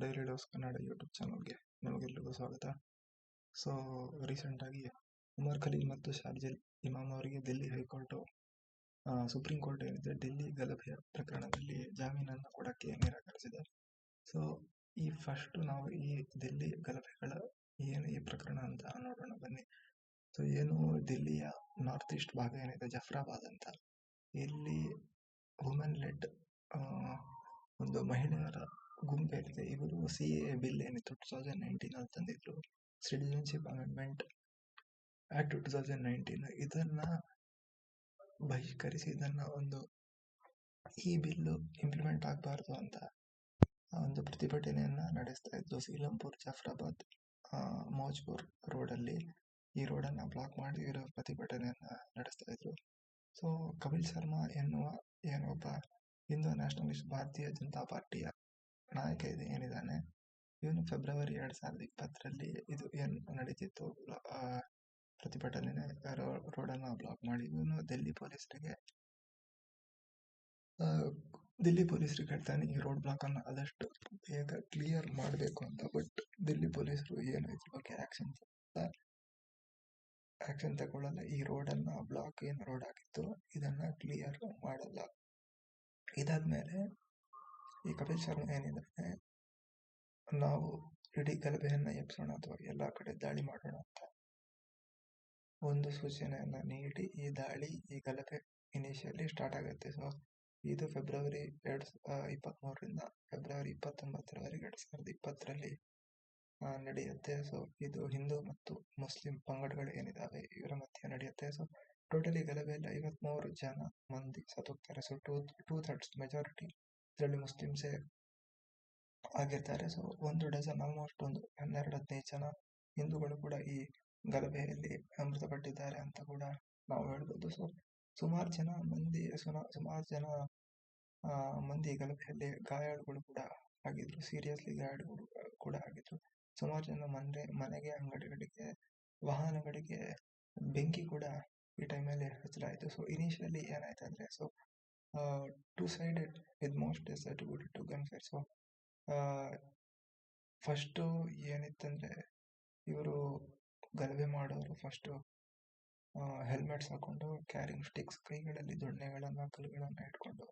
Daily dose Kannada YouTube ಚಾನಲ್ಗೆ ನಿಮಗೆಲ್ಲರಿಗೂ ಸ್ವಾಗತ. ಸೊ ರೀಸೆಂಟಾಗಿ ಉಮರ್ ಖಲೀಲ್ ಮತ್ತು ಶಾರ್ಜಿಲ್ ಇಮಾಮ್ ಅವರಿಗೆ ದಿಲ್ಲಿ ಹೈಕೋರ್ಟು ಸುಪ್ರೀಂ ಕೋರ್ಟ್ ಏನಿದೆ ಡೆಲ್ಲಿ ಗಲಭೆ ಪ್ರಕರಣದಲ್ಲಿ ಜಾಮೀನನ್ನು ಕೊಡೋಕ್ಕೆ ನಿರಾಕರಿಸಿದೆ. ಸೊ ಈ ಫಸ್ಟ್ ನಾವು ಈ ದಿಲ್ಲಿ ಗಲಭೆಗಳ ಏನು ಈ ಪ್ರಕರಣ ಅಂತ ನೋಡೋಣ, ಬನ್ನಿ. ಸೊ ಏನು ದಿಲ್ಲಿಯ ನಾರ್ತ್ ಈಸ್ಟ್ ಭಾಗ ಏನಿದೆ ಜಫ್ರಾಬಾದ್ ಅಂತ. ಇಲ್ಲಿ ವುಮೆನ್ ಲೆಡ್ ಒಂದು ಮಹಿಳೆಯರ ಗುಂಪೇನಿದೆ ಇವರು ಸಿ ಎ ಬಿಲ್ ಏನಿತ್ತು ಟೂ ತೌಸಂಡ್ ನೈನ್ಟೀನ್ ಅಲ್ಲಿ ತಂದಿದ್ರು. Citizenship amendment act two thousand nineteen ಇದನ್ನು ಬಹಿಷ್ಕರಿಸಿ, ಇದನ್ನು ಒಂದು ಈ ಬಿಲ್ಲು ಇಂಪ್ಲಿಮೆಂಟ್ ಆಗಬಾರ್ದು ಅಂತ ಆ ಒಂದು ಪ್ರತಿಭಟನೆಯನ್ನು ನಡೆಸ್ತಾ ಇದ್ದು ಸೀಲಂಪುರ್, ಜಾಫ್ರಾಬಾದ್ ಮೌಜ್ಪುರ್ ರೋಡಲ್ಲಿ ಈ ರೋಡನ್ನು ಬ್ಲಾಕ್ ಮಾಡಿ ಇರೋ ಪ್ರತಿಭಟನೆಯನ್ನ ನಡೆಸ್ತಾ ಇದ್ರು. ಸೊ ಕಪಿಲ್ ಶರ್ಮಾ ಎನ್ನುವ ಏನೊಬ್ಬ ಹಿಂದೂ ನ್ಯಾಷನಲಿಸ್ಟ್ ಭಾರತೀಯ ಜನತಾ ಪಾರ್ಟಿಯ ನಾಯಕ ಇದೆ ಏನಿದ್ದಾನೆ ಇವನು ಫೆಬ್ರವರಿ ಎರಡು ಸಾವಿರದ ಇಪ್ಪತ್ತರಲ್ಲಿ ಇದು ಏನು ನಡೀತಿತ್ತು? ಪ್ರತಿಭಟನೆ ರೋಡನ್ನ ಬ್ಲಾಕ್ ಮಾಡಿ ಇವನು ದೆಲ್ಲಿ ಪೊಲೀಸರಿಗೆ ದಿಲ್ಲಿ ಪೊಲೀಸರಿಗೆ ಹೇಳ್ತಾನೆ ಈ ರೋಡ್ ಬ್ಲಾಕ್ ಅನ್ನ ಆದಷ್ಟು ಬೇಗ ಕ್ಲಿಯರ್ ಮಾಡಬೇಕು ಅಂತ. ಬಟ್ ದಿಲ್ಲಿ ಪೊಲೀಸರು ಏನು ಇದ್ರ ಬಗ್ಗೆ ಆಕ್ಷನ್ ಆಕ್ಷನ್ ತಗೊಳ್ಳಲ್ಲ. ಈ ರೋಡ್ ಅನ್ನ ಬ್ಲಾಕ್ ಏನು ರೋಡ್ ಆಗಿತ್ತು, ಇದನ್ನ ಕ್ಲಿಯರ್ ಮಾಡಲ್ಲ. ಇದಾದ್ಮೇಲೆ ಈ ಕಪಿಲ್ ಶರ್ಮ ಏನಿದ್ದಾರೆ ನಾವು ಇಡೀ ಗಲಭೆಯನ್ನ ಎಬ್ಸೋಣ ಅಥವಾ ಎಲ್ಲ ಕಡೆ ದಾಳಿ ಮಾಡೋಣ ಅಂತ ಒಂದು ಸೂಚನೆಯನ್ನ ನೀಡಿ, ಈ ದಾಳಿ, ಈ ಗಲಭೆ ಇನಿಷಿಯಲಿ ಸ್ಟಾರ್ಟ್ ಆಗುತ್ತೆ. ಸೊ ಇದು ಫೆಬ್ರವರಿ ಎರಡು ಇಪ್ಪತ್ತ್ಮೂರರಿಂದ ಫೆಬ್ರವರಿ ಇಪ್ಪತ್ತೊಂಬತ್ತರವರೆಗೆ ಎರಡು ಸಾವಿರದ ಇಪ್ಪತ್ತರಲ್ಲಿ ನಡೆಯುತ್ತೆ. ಸೊ ಇದು ಹಿಂದೂ ಮತ್ತು ಮುಸ್ಲಿಂ ಪಂಗಡಗಳು ಏನಿದ್ದಾವೆ ಇವರ ಮಧ್ಯೆ ನಡೆಯುತ್ತೆ. ಸೊ ಟೋಟಲಿ ಗಲಭೆಯಲ್ಲಿ ಐವತ್ಮೂರು ಜನ ಮಂದಿ ಸತ್ತೋಗ್ತಾರೆ so two two thirds majority ಇದರಲ್ಲಿ ಮುಸ್ಲಿಮ್ಸೇ ಆಗಿರ್ತಾರೆ. ಸೊ ಒಂದು ಡಜನ್ ಆಲ್ಮೋಸ್ಟ್ ಒಂದು ಹನ್ನೆರಡು, ಹದಿನೈದು ಜನ ಹಿಂದೂಗಳು ಕೂಡ ಈ ಗಲಭೆಯಲ್ಲಿ ಮೃತಪಟ್ಟಿದ್ದಾರೆ ಅಂತ ಕೂಡ ನಾವು ಹೇಳ್ಬೋದು. ಸೊ ಸುಮಾರು ಜನ ಮಂದಿ ಸುಮಾರು ಜನ ಮಂದಿ ಗಲಭೆಯಲ್ಲಿ ಗಾಯಾಳುಗಳು ಕೂಡ ಆಗಿದ್ರು. ಸೀರಿಯಸ್ಲಿ ಗಾಯಾಳುಗಳು ಕೂಡ ಆಗಿದ್ರು. ಸುಮಾರು ಜನ ಮನೆ, ಮನೆಗೆ, ಅಂಗಡಿಗಳಿಗೆ, ವಾಹನಗಳಿಗೆ ಬೆಂಕಿ ಕೂಡ ಈ ಟೈಮಲ್ಲಿ ಹಚ್ಚಲಾಯಿತು. ಸೊ ಇನಿಷಿಯಲಿ ಏನಾಯ್ತು ಅಂದ್ರೆ so two sided with most attributed to gun fire so first ಏನಿತ್ತಂದರೆ ಇವರು ಗಲಭೆ ಮಾಡೋರು ಫಸ್ಟು ಹೆಲ್ಮೆಟ್ಸ್ ಹಾಕೊಂಡು ಕ್ಯಾರಿಂಗ್ ಸ್ಟಿಕ್ಸ್ ಕೈಗಳಲ್ಲಿ ದೊಣ್ಣೆಗಳನ್ನು, ಕಲ್ಲುಗಳನ್ನು ಇಟ್ಕೊಂಡು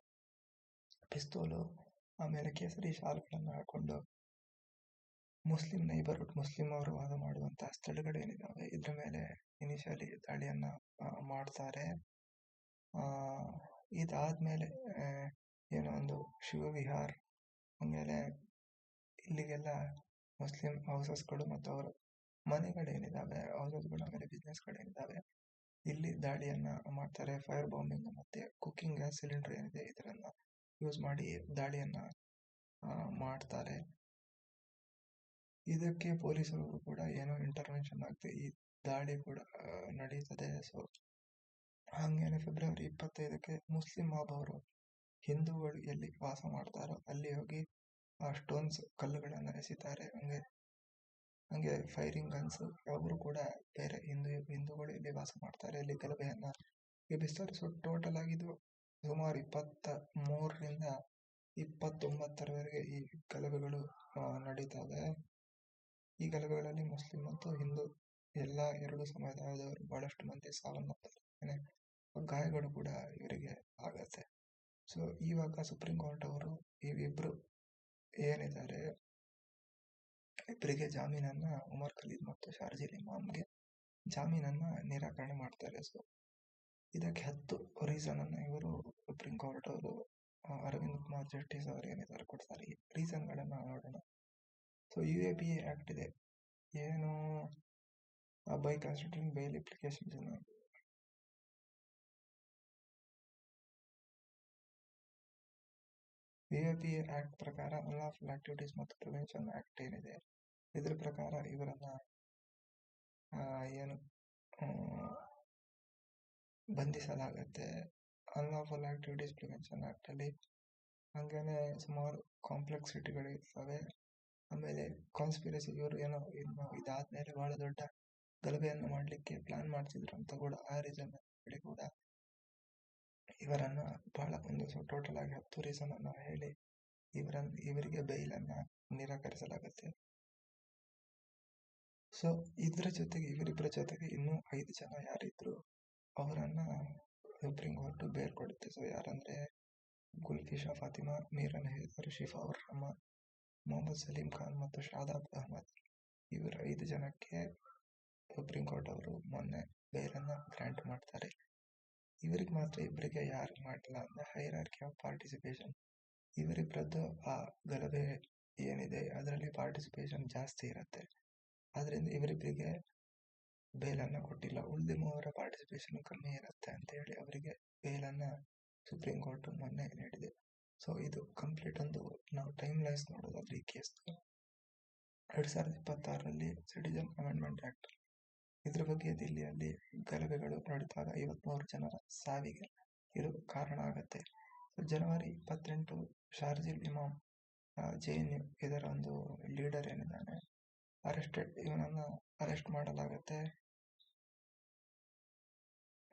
ಪಿಸ್ತೂಲು ಆಮೇಲೆ ಕೇಸರಿ ಶಾಲ್ಗಳನ್ನು ಹಾಕೊಂಡು, ಮುಸ್ಲಿಂ ನೈಬರ್ಹುಡ್ ಮುಸ್ಲಿಂ ಅವರು ವಾದ ಮಾಡುವಂತಹ ಏನಿದ್ದಾವೆ ಇದ್ರ ಮೇಲೆ ಇನಿಷಿಯಲಿ ದಾಳಿಯನ್ನ ಮಾಡ್ತಾರೆ. ಇದಾದ್ಮೇಲೆ ಏನೋ ಒಂದು ಶಿವವಿಹಾರ್, ಆಮೇಲೆ ಇಲ್ಲಿಗೆಲ್ಲ ಮುಸ್ಲಿಂ ಹೌಸಸ್ಗಳು ಮತ್ತು ಅವರ ಮನೆಗಳೇನಿದ್ದಾವೆ ಹೌಸಸ್ಗಳು ಆಮೇಲೆ ಬಿಸ್ನೆಸ್ಗಳೇನಿದ್ದಾವೆ ಇಲ್ಲಿ ದಾಳಿಯನ್ನು ಮಾಡ್ತಾರೆ ಫೈರ್ ಬಾಂಬಿಂಗ್ ಮತ್ತೆ ಕುಕ್ಕಿಂಗ್ ಗ್ಯಾಸ್ ಸಿಲಿಂಡರ್ ಏನಿದೆ ಇದರನ್ನ ಯೂಸ್ ಮಾಡಿ ದಾಳಿಯನ್ನು ಮಾಡ್ತಾರೆ. ಇದಕ್ಕೆ ಪೊಲೀಸರು ಕೂಡ ಏನೋ ಇಂಟರ್ವೆನ್ಷನ್ ಆಗ್ತದೆ ಈ ದಾಳಿ ಕೂಡ ನಡೀತದೆ. ಸೊ ಹಂಗೇನೆ ಫೆಬ್ರವರಿ ಇಪ್ಪತ್ತೈದಕ್ಕೆ ಮುಸ್ಲಿಂ ಮಾಬ್ ಹಿಂದೂಗಳು ಎಲ್ಲಿ ವಾಸ ಮಾಡ್ತಾರೋ, ಅಲ್ಲಿ ಹೋಗಿ ಆ ಸ್ಟೋನ್ಸ್ ಕಲ್ಲುಗಳನ್ನು ಎಸಿತಾರೆ ಹಂಗೆ ಹಂಗೆ ಫೈರಿಂಗ್ ಗನ್ಸ್ ಅವರು ಕೂಡ ಬೇರೆ ಹಿಂದೂ, ಹಿಂದೂಗಳು ಇಲ್ಲಿ ವಾಸ ಮಾಡ್ತಾರೆ. ಇಲ್ಲಿ ಗಲಭೆಯನ್ನ ಬಿಸ್ತಾರೆ ಸೊ ಟೋಟಲ್ ಆಗಿದ್ದು ಸುಮಾರು ಇಪ್ಪತ್ತ ಮೂರರಿಂದ ಇಪ್ಪತ್ತೊಂಬತ್ತರವರೆಗೆ ಈ ಗಲಭೆಗಳು ನಡೀತವೆ ಈ ಗಲಭೆಗಳಲ್ಲಿ ಮುಸ್ಲಿಂ ಮತ್ತು ಹಿಂದೂ ಎಲ್ಲ ಎರಡು ಸಮುದಾಯದವರು ಬಹಳಷ್ಟು ಮಂದಿ ಸಾವನ್ನಪ್ಪಿದ್ದಾರೆ. ಗಾಯಗಳು ಕೂಡ ಇವರಿಗೆ ಆಗತ್ತೆ. ಸೊ ಇವಾಗ ಸುಪ್ರೀಂ ಕೋರ್ಟ್ ಅವರು ಇವಿಬ್ರು ಏನಿದ್ದಾರೆ ಇಬ್ಬರಿಗೆ ಜಾಮೀನನ್ನು ಉಮರ್ ಖಲೀದ್ ಮತ್ತು ಶಾರ್ಜಿಲ್ ಇಮಾಮ್ಗೆ ಜಾಮೀನನ್ನು ನಿರಾಕರಣೆ ಮಾಡ್ತಾರೆ. ಸೊ ಇದಕ್ಕೆ ಹತ್ತು ರೀಸನನ್ನು ಇವರು ಸುಪ್ರೀಂ ಕೋರ್ಟ್ ಅವರು ಅರವಿಂದ್ ಕುಮಾರ್ ಜಸ್ಟಿಸ್ ಅವರು ಏನಿದ್ದಾರೆ ಕೊಡ್ತಾರೆ, ಈ ರೀಸನ್ ಗಳನ್ನ ನೋಡೋಣ. So U A P A act ಇದೆ. ಏನು by considering bail applications U A P A act ಪ್ರಕಾರ ಅನ್ಲಾಫುಲ್ ಆಕ್ಟಿವಿಟೀಸ್ ಮತ್ತು ಪ್ರಿವೆನ್ಷನ್ ಆಕ್ಟ್ ಏನಿದೆ? ಇದ್ರ ಪ್ರಕಾರ ಇವರನ್ನ ಏನು ಬಂಧಿಸಲಾಗುತ್ತೆ. ಅನ್ಲಾಫುಲ್ ಆಕ್ಟಿವಿಟೀಸ್ ಪ್ರಿವೆನ್ಷನ್ ಆಕ್ಟ್ ಅಲ್ಲಿ ಹಂಗೇನೆ ಸುಮಾರು ಕಾಂಪ್ಲೆಕ್ಸಿಟಿಗಳು ಇರ್ತವೆ. ಆಮೇಲೆ ಕಾನ್ಸ್ಪಿರಸಿ ಇವರು ಏನೋ, ಇನ್ನು ಇದಾದ್ಮೇಲೆ ಬಹಳ ದೊಡ್ಡ ಗಲಭೆಯನ್ನು ಮಾಡ್ಲಿಕ್ಕೆ ಪ್ಲಾನ್ ಮಾಡ್ತಿದ್ರು ಅಂತ ಕೂಡ ಆ ರೀಸನ್ ಕೂಡ ಇವರನ್ನ ಬಹಳ ಒಂದು ಟೋಟಲ್ ಆಗಿ ಹತ್ತು ರೀಸನ್ ಅನ್ನ ಹೇಳಿ ಇವರನ್ನು ಇವರಿಗೆ ಬೈಲನ್ನು ನಿರಾಕರಿಸಲಾಗುತ್ತೆ. ಸೊ ಇದರ ಜೊತೆಗೆ ಇವರಿಬ್ಬರ ಜೊತೆಗೆ ಇನ್ನೂ ಐದು ಜನ ಯಾರಿದ್ರು, ಅವರನ್ನು ಸುಪ್ರೀಂ ಕೋರ್ಟ್ ಬೇಲ್ ಕೊಡುತ್ತೆ. ಸೊ ಯಾರಂದ್ರೆ ಗುಲ್ಫಿಶಾ, ಫಾತಿಮಾ, ಮೀರನ್ ಹೈದರ್, ಶಿಫಾ ಉರ್ ರಹಮಾನ್, ಮೊಹಮ್ಮದ್ ಸಲೀಂ ಖಾನ್ ಮತ್ತು ಶಾದಾಬ್ ಅಹಮದ್. ಇವರ ಐದು ಜನಕ್ಕೆ ಸುಪ್ರೀಂ ಕೋರ್ಟ್ ಅವರು ಮೊನ್ನೆ ಬೇರನ್ನು ಗ್ರಾಂಟ್ ಮಾಡ್ತಾರೆ. ಇವರಿಗೆ ಮಾತ್ರ ಇಬ್ಬರಿಗೆ ಯಾರು ಮಾಡಲ್ಲ ಅಂದರೆ ಹೈರಾರ್ಕಿ ಆಫ್ ಪಾರ್ಟಿಸಿಪೇಷನ್ ಇವರಿಬ್ಬರದ್ದು ಆ ಗಲಭೆ ಏನಿದೆ ಅದರಲ್ಲಿ ಪಾರ್ಟಿಸಿಪೇಷನ್ ಜಾಸ್ತಿ ಇರುತ್ತೆ. ಆದ್ದರಿಂದ ಇವರಿಬ್ಬರಿಗೆ ಬೇಲನ್ನು ಕೊಟ್ಟಿಲ್ಲ, ಉಳಿದ ಮೂವರ ಪಾರ್ಟಿಸಿಪೇಷನ್ ಕಮ್ಮಿ ಇರುತ್ತೆ ಅಂತ ಹೇಳಿ ಅವರಿಗೆ ಬೇಲನ್ನು ಸುಪ್ರೀಂ ಕೋರ್ಟ್ ಮೊನ್ನೆ ನೀಡಿದೆ. ಸೊ ಇದು ಕಂಪ್ಲೀಟ್ ಒಂದು ನಾವು ಟೈಮ್ ಲೈನ್ಸ್ ನೋಡೋದಾದ್ರೆ ಈ ಕೇಸ್ ಎರಡು ಸಾವಿರದ ಇಪ್ಪತ್ತಾರರಲ್ಲಿ ಸಿಟಿಜನ್ ಅಮೆಂಡ್ಮೆಂಟ್ ಆಕ್ಟ್ ಇದ್ರ ಬಗ್ಗೆ ದಿಲ್ಲಿಯಲ್ಲಿ ಗಲಭೆಗಳು ನಡೆದಾಗ ಐವತ್ಮೂರು ಜನರ ಸಾವಿಗೆ ಇದು ಕಾರಣ ಆಗುತ್ತೆ. ಜನವರಿ ಇಪ್ಪತ್ತೆಂಟು Sharjeel Imam J N U ಇದರ ಒಂದು ಲೀಡರ್ ಏನಿದ್ದಾನೆ, ಅರೆಸ್ಟೆಡ್, ಇವನನ್ನು ಅರೆಸ್ಟ್ ಮಾಡಲಾಗುತ್ತೆ.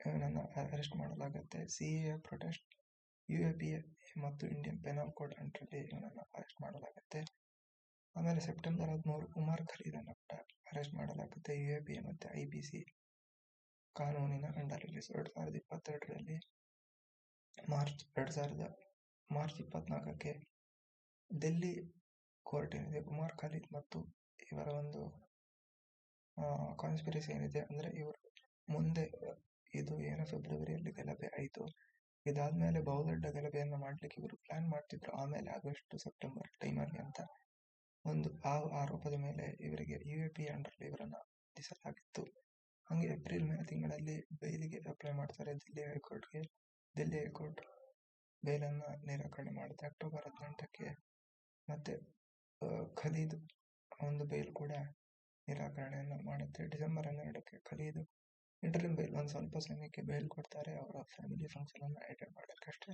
ಇವನನ್ನು ಅರೆಸ್ಟ್ ಮಾಡಲಾಗುತ್ತೆ. C A protest, U A P A ಮತ್ತು ಇಂಡಿಯನ್ ಪೆನಲ್ ಕೋಡ್ ಅಂಟ್ರಲ್ಲಿ ಇವನನ್ನು ಅರೆಸ್ಟ್ ಮಾಡಲಾಗುತ್ತೆ. ಆಮೇಲೆ ಸೆಪ್ಟೆಂಬರ್ ಹದಿಮೂರು ಉಮರ್ ಖಲೀದನ್ನು ಕೂಡ ಅರೆಸ್ಟ್ ಮಾಡಲಾಗುತ್ತೆ. ಯು ಎ ಪಿ ಎ ಮತ್ತು ಐ ಬಿ ಸಿ ಕಾನೂನಿನ ಅಂಡರಲ್ಲಿ ಎರಡು ಸಾವಿರದ ಇಪ್ಪತ್ತೆರಡರಲ್ಲಿ ಮಾರ್ಚ್ ಎರಡ್ ಸಾವಿರದ, ಮಾರ್ಚ್ ಇಪ್ಪತ್ನಾಲ್ಕಕ್ಕೆ ದೆಲ್ಲಿ ಕೋರ್ಟ್ ಏನಿದೆ ಉಮರ್ ಖಲೀದ್ ಮತ್ತು ಇವರ ಒಂದು ಕಾನ್ಸ್ಪಿರಸಿ ಏನಿದೆ ಅಂದರೆ ಇವರು ಮುಂದೆ ಇದು ಏನು ಫೆಬ್ರವರಿಯಲ್ಲಿ ಗಲಭೆ ಆಯಿತು. ಇದಾದ್ಮೇಲೆ ಬಹುದೊಡ್ಡ ಗಲಭೆಯನ್ನು ಮಾಡ್ಲಿಕ್ಕೆ ಇವರು ಪ್ಲಾನ್ ಮಾಡ್ತಿದ್ರು. ಆಮೇಲೆ ಆಗಸ್ಟ್, ಸೆಪ್ಟೆಂಬರ್ ಟೈಮಲ್ಲಿ ಅಂತ ಒಂದು ಆ ಆರೋಪದ ಮೇಲೆ ಇವರಿಗೆ ಯು ಎ ಪಿ ಅಂಡರ್ಲಿ ಇವರನ್ನು ಬಂಧಿಸಲಾಗಿತ್ತು ಹಂಗೆ ಏಪ್ರಿಲ್ ಮೇ ತಿಂಗಳಲ್ಲಿ ಬೈಲಿಗೆ ಅಪ್ಲೈ ಮಾಡ್ತಾರೆ ದಿಲ್ಲಿ ಹೈಕೋರ್ಟ್ಗೆ ದಿಲ್ಲಿ ಹೈಕೋರ್ಟ್ ಬೇಲನ್ನ ನಿರಾಕರಣೆ ಮಾಡುತ್ತೆ ಅಕ್ಟೋಬರ್ ಹದಿನೆಂಟಕ್ಕೆ ಮತ್ತೆ ಖಲೀದ್ ಒಂದು ಬೇಲ್ ಕೂಡ ನಿರಾಕರಣೆಯನ್ನು ಮಾಡುತ್ತೆ ಡಿಸೆಂಬರ್ ಹನ್ನೆರಡಕ್ಕೆ ಖಲೀದ್ ಇಂಟರ್ಮ್ ಬೇಲ್ ಒಂದು ಸ್ವಲ್ಪ ಸಮಯಕ್ಕೆ ಬೇಲ್ ಕೊಡ್ತಾರೆ. ಅವರ ಫ್ಯಾಮಿಲಿ ಫಂಕ್ಷನ್ ಅನ್ನ ಅಟೆಂಡ್ ಮಾಡೋಕ್ಕಷ್ಟೇ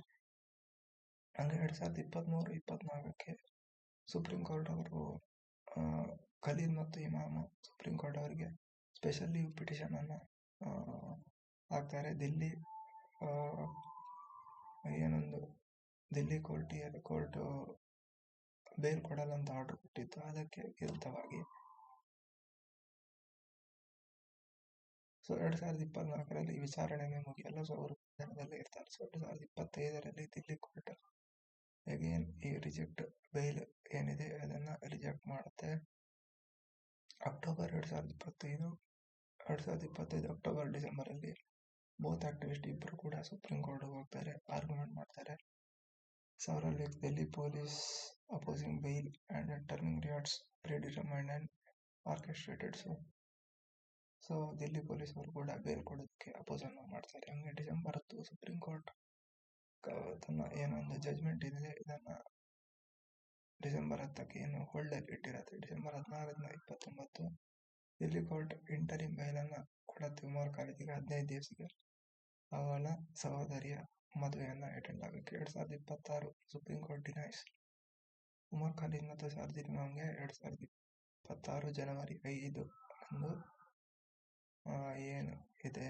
ಹಂಗೆ ಎರಡ್ ಸಾವಿರದ ಇಪ್ಪತ್ತ್ಮೂರು ಇಪ್ಪತ್ನಾಲ್ಕಕ್ಕೆ ಸುಪ್ರೀಂ ಕೋರ್ಟ್ ಅವರು ಖಲೀದ್ ಮತ್ತು ಇಮಾಮ್ ಸುಪ್ರೀಂ ಕೋರ್ಟ್ ಅವರಿಗೆ ಸ್ಪೆಷಲ್ ಲೀವ್ ಪಿಟಿಷನ್ ಅನ್ನು ಹಾಕ್ತಾರೆ. ದಿಲ್ಲಿ ಏನೊಂದು, ದಿಲ್ಲಿ ಕೋರ್ಟ್ ಕೋರ್ಟು ಬೇಲ್ ಕೊಡಲ್ಲ ಅಂತ ಆರ್ಡರ್ ಕೊಟ್ಟಿತ್ತು. ಅದಕ್ಕೆ ವಿರುದ್ಧವಾಗಿ. ಸೊ ಎರಡ್ ಸಾವಿರದ ಇಪ್ಪತ್ನಾಲ್ಕರಲ್ಲಿ ವಿಚಾರಣೆ ಮುಗಿಯಲ್ಲ. ಸೊ ಅವರು ಇರ್ತಾರೆ. ಸೊ ಎರಡ್ ಸಾವಿರದ ಇಪ್ಪತ್ತೈದರಲ್ಲಿ ದಿಲ್ಲಿ ಕೋರ್ಟ್ ಅಗೇನ್ ಈ ರಿಜೆಕ್ಟ್ ಬೇಲ್ ಏನಿದೆ, ಅದನ್ನ ರಿಜೆಕ್ಟ್ ಮಾಡುತ್ತೆ. ಅಕ್ಟೋಬರ್ ಎರಡ್ ಸಾವಿರದ ಇಪ್ಪತ್ತೈದು, ಎರಡ್ ಸಾವಿರದ ಇಪ್ಪತ್ತೈದು ಅಕ್ಟೋಬರ್ ಡಿಸೆಂಬರ್ ಅಲ್ಲಿ ಬೋತ್ ಆಕ್ಟಿವಿಸ್ಟ್ ಇಬ್ಬರು ಕೂಡ ಸುಪ್ರೀಂ ಕೋರ್ಟ್ ಹೋಗ್ತಾರೆ ಆರ್ಗ್ಯುಮೆಂಟ್ ಮಾಡ್ತಾರೆ. ಸಾವಿರ Delhi police opposing bail and turning riots predetermined and orchestrated so so Delhi police ಅವರು ಕೂಡ ಬೇಲ್ ಕೊಡೋದಕ್ಕೆ ಅಪೋಸನ್ನು ಮಾಡ್ತಾರೆ. ಹಂಗೆ ಡಿಸೆಂಬರ್ ಹತ್ತು ಸುಪ್ರೀಂ ಕೋರ್ಟ್ ತನ್ನ ಏನೊಂದು ಜಜ್ಮೆಂಟ್ ಇದೆ ಇದನ್ನ ಡಿಸೆಂಬರ್ ಹತ್ತಕ್ಕೆ ಏನು ಹೋಲ್ಡ್ ಅಲ್ಲಿ ಇಟ್ಟಿರತ್ತೆ ಡಿಸೆಂಬರ್ ಹದಿನಾರರಿಂದ ಇಪ್ಪತ್ತೊಂಬತ್ತು ದಿಲ್ಲಿ ಕೋರ್ಟ್ ಇಂಟರಿಮ್ ಬೈಲನ್ನ ಕೊಡತ್ತೆ ಮೂರು ಕಾಲೇಜಿಗೆ ಹದಿನೈದು ದಿವಸಕ್ಕೆ. ಅವಳ ಸಹೋದರಿಯ ಮದುವೆಯನ್ನು ಅಟೆಂಡ್ ಆಗಕ್ಕೆ. ಎರಡ್ ಸಾವಿರದ ಇಪ್ಪತ್ತಾರು Supreme Court denies Umar Khalid ಮತ್ತು ಶಾರ್ಜಿಲ್ ಇಮಾಮ್ಗೆ ಎರಡು ಸಾವಿರದ ಇಪ್ಪತ್ತಾರು ಜನವರಿ ಐದು ಅಂದು ಏನು ಇದೆ,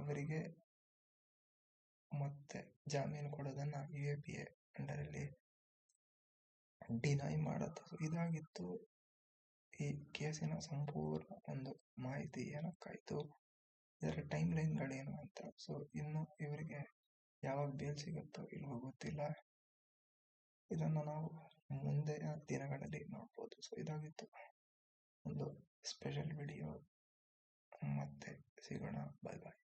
ಅವರಿಗೆ ಮತ್ತೆ ಜಾಮೀನು ಕೊಡೋದನ್ನ ಯು ಎ ಪಿ ಎ ಅಂಡರಲ್ಲಿ ಡಿನೈ ಸೊ ಇದಾಗಿತ್ತು. ಈ ಕೇಸಿನ ಸಂಪೂರ್ಣ ಒಂದು ಮಾಹಿತಿ ಏನಕ್ಕಾಯಿತು? ಇದರ ಟೈಮ್ ಲೈನ್ಗಳೇನು ಅಂತ. ಸೊ ಇನ್ನು ಇವರಿಗೆ ಯಾವಾಗ ಬೇಲ್ ಸಿಗುತ್ತೋ ಇಲ್ವೋ ಗೊತ್ತಿಲ್ಲ. ಇದನ್ನು ನಾವು ಮುಂದಿನ ದಿನಗಳಲ್ಲಿ ನೋಡ್ಬೋದು. ಸೊ ಇದಾಗಿತ್ತು. ಒಂದು ಸ್ಪೆಷಲ್ ವಿಡಿಯೋ ಮತ್ತೆ ಸಿಗೋಣ. ಬಾಯ್ ಬಾಯ್